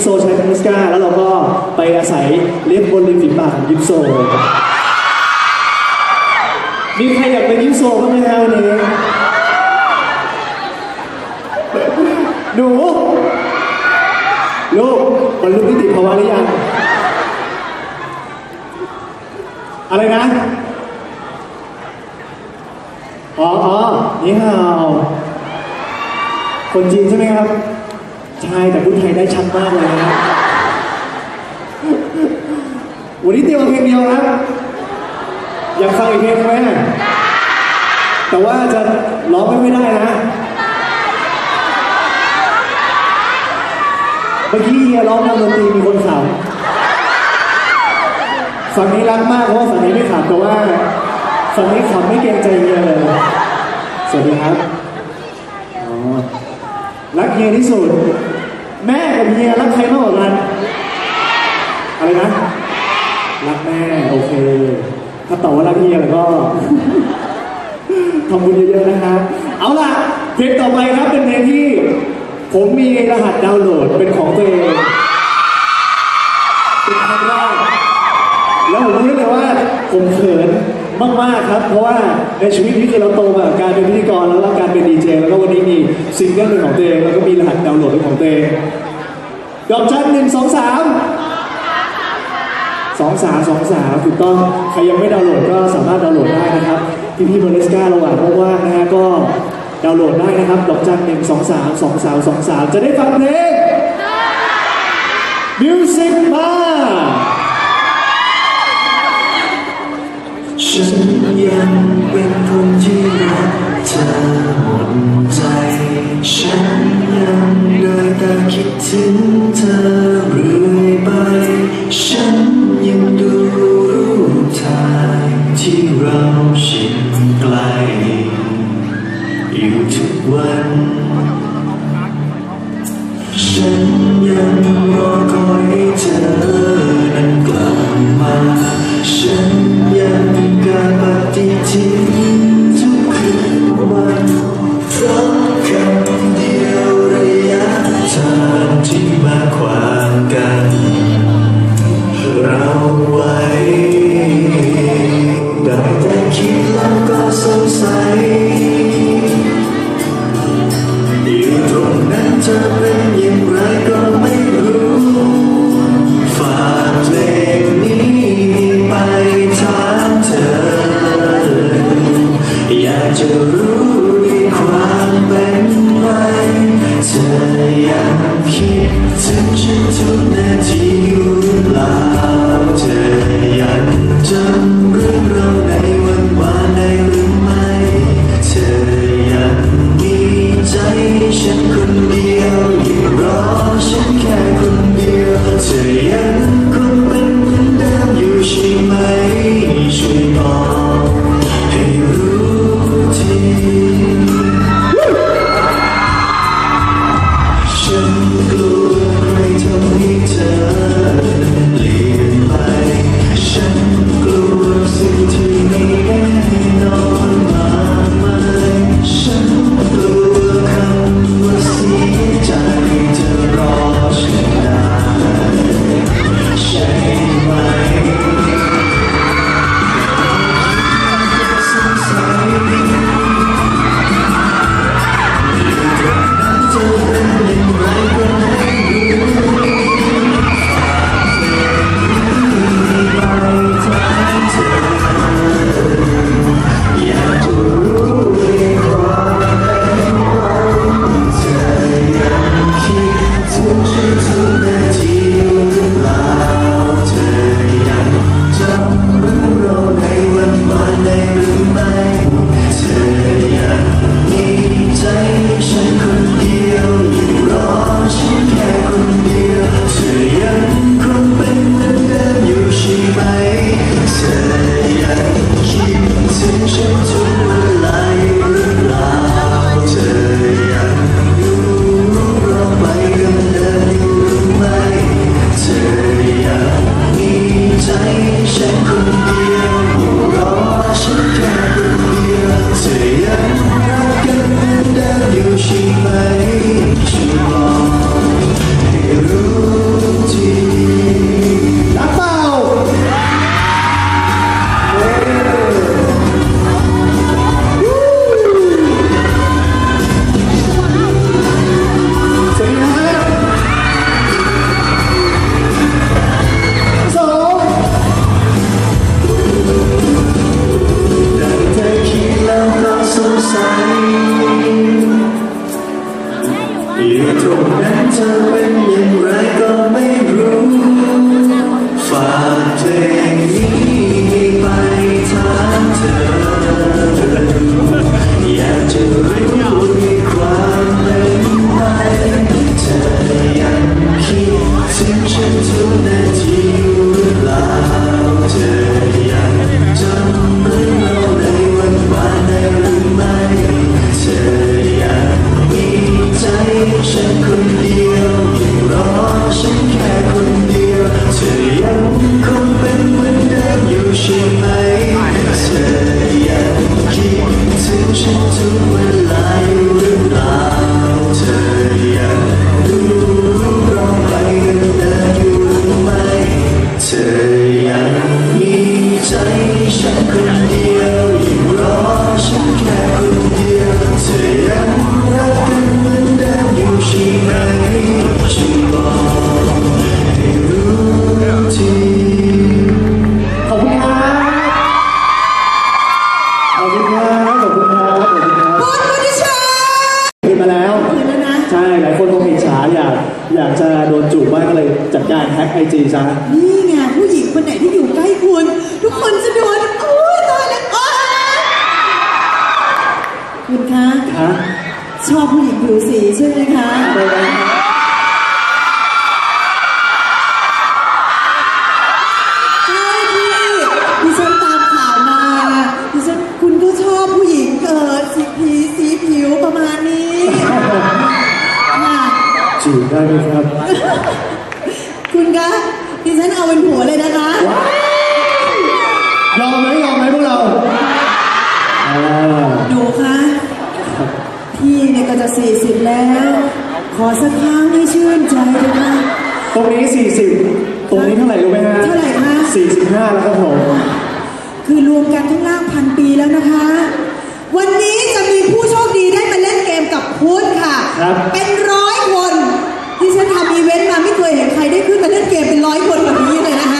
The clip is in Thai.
ิโซใช้ทั้งมสก้าแล้วเราก็ไปอาศัยเล็บบนริมฝีปากของยิปโซ มีใครอยากเป็นยิปโซบ้างไหมครับวันนี้หนูลูกบรรลุนิติภาวะหรือยัง อะไรนะ อ๋ออ๋อนี่ฮาวคนจีนใช่ไหมครับ ใช่แต่พูดไทยได้ชัดมากเลยนะวันนี้เตรียมเพลงเดียวนะอยากฟังอีกเพลงไหมแต่ว่าจะร้องไม่ได้นะเมื่อกี้เฮียร้องนำดนตรีมีคนขำฝั่งนี้รักมากเพราะว่าฝั่งนี้ไม่ขำแต่ว่าฝั่งนี้ขำไม่เกรงใจเฮียเลยสวัสดีครับรักเฮียที่สุด แม่กับเฮียรักใครมากกว่ากันอะไรนะรักแม่โอเค ถ้าตอบว่ารักเฮียแล้วก็ทำบุญเยอะๆนะครับ เอาล่ะเพลงต่อไปครับเป็นเพลงที่ ผมมีรหัสดาวน์โหลดเป็นของตัวเองเป็นครั้งแรกแล้วผมรู้เลยว่าผมเมากๆครับ เพราะว่าในชีวิตนี้คือเราโตมากับการเป็นพิธีกรแล้วก็การเป็นดีเจแล้วก็วันนี้มีซิงเกิลเป็นของตัวเองแล้วก็มีรหัสดาวน์โหลดเป็นของตัวเองดอกจันหนึ่งสองสามสองสามสองสามถูกต้องใครยังไม่ดาวน์โหลดก็สามารถดาวน์โหลดได้นะครับพี่พี่เบร์เลสการะหว่างว่างๆนะฮะก็ดาวน์โหลดได้นะครับ ดอกจันหนึ่งสองสามสองสามสองสามจะได้ฟังเพลงมิวสิกมา ฉันยังเป็นคนที่รักเธอหมดใจ ฉันยังได้แต่คิดถึง ตรงนั้นเธอเป็นอย่างไรก็ไม่รู้ฝากเธอ จัดการแฮ็กไอจีซะนี่ไงผู้หญิงคนไหนที่อยู่ใกล้คุณ ทุกคนจะโดนโอ้ยตายแล้วโอ๊ยคุณคะฮะชอบผู้หญิงผิวสีใช่ไหมคะไปแล้วใช่พี่ดิฉันตามข่าวมาดิฉันคุณก็ชอบผู้หญิงเกิดสีผีสีผิวประมาณนี้ค่ะจูบได้ไหมครับ คุณคะดิฉันเอาเป็นผัวเลยนะคะยอมไหมยอมไหมพวกเราอ่าหนูคะพี่เนี่ยก็จะสี่สิบแล้ว ขอสักครั้งให้ชื่นใจเลยค่ะตรงนี้ 40 ตรงนี้เท่าไหร่รู้ไหมฮะเท่าไหร่คะ45 แล้วครับผมคือรวมกันทั้งล่างพันปีแล้วนะคะ วันนี้จะมีผู้โชคดีได้มาเล่นเกมกับพุทธค่ะครับเป็นร้อยคนที่ ฉันทำอีเวนต์มาไม่เคยเห็นใครได้ขึ้นมาเล่นเกมเป็นร้อยคนแบบนี้เลยนะคะ